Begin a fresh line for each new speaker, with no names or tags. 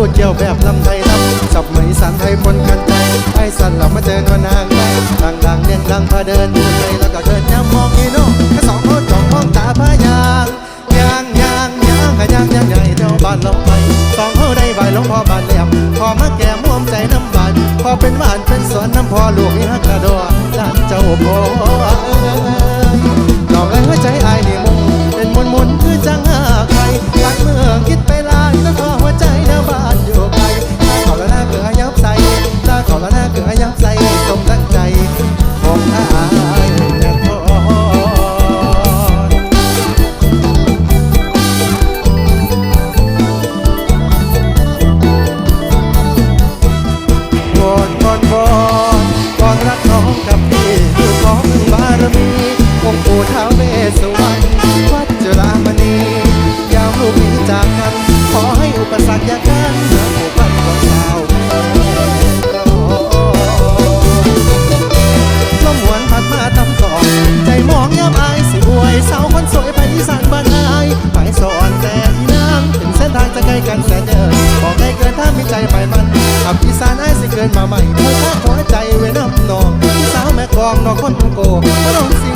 พูดเกี่ยวแบบลำไทยลำสับไหมสันไทยปนกันใจไอ้สันเรามาเจอนวนางไดังดังๆเรียงดังพาเดินดูใจแล้วก็เดินย้ำมองอีโน่แค่สองคนจ้องมองตาพายางยางยางยางยางยางใหญ่เดียวบ้านลงไปสองเขาได้ใบลงพอบานแหลมพอมาแก่ม่วมใจน้ำบานพอเป็นหวานเป็นสวนน้ำพอลูกนี่ฮักกระโดดลานเจ้าพ่อ อนรักน้องกับพี่คือของบารมีองค์ปู่ท้าวเวสสวรรณวัดจุฬามณียามลูกนี้จากกัน ขอให้อุปสรรคอย่ากันเหนือผู้พันของชาวลมหวนพัดมาตำต่อใจมองยามอายสิอวยสาวคนสวยไปอีสานบ้านอายไปสอนแต่อีนางถึงเส้นทางจะไกลกันแสนเดินบอกได้เกินถ้ามีใจไปมันขับอีสานอายสิเกินมาใหม่ องดอกคนโกร้องเส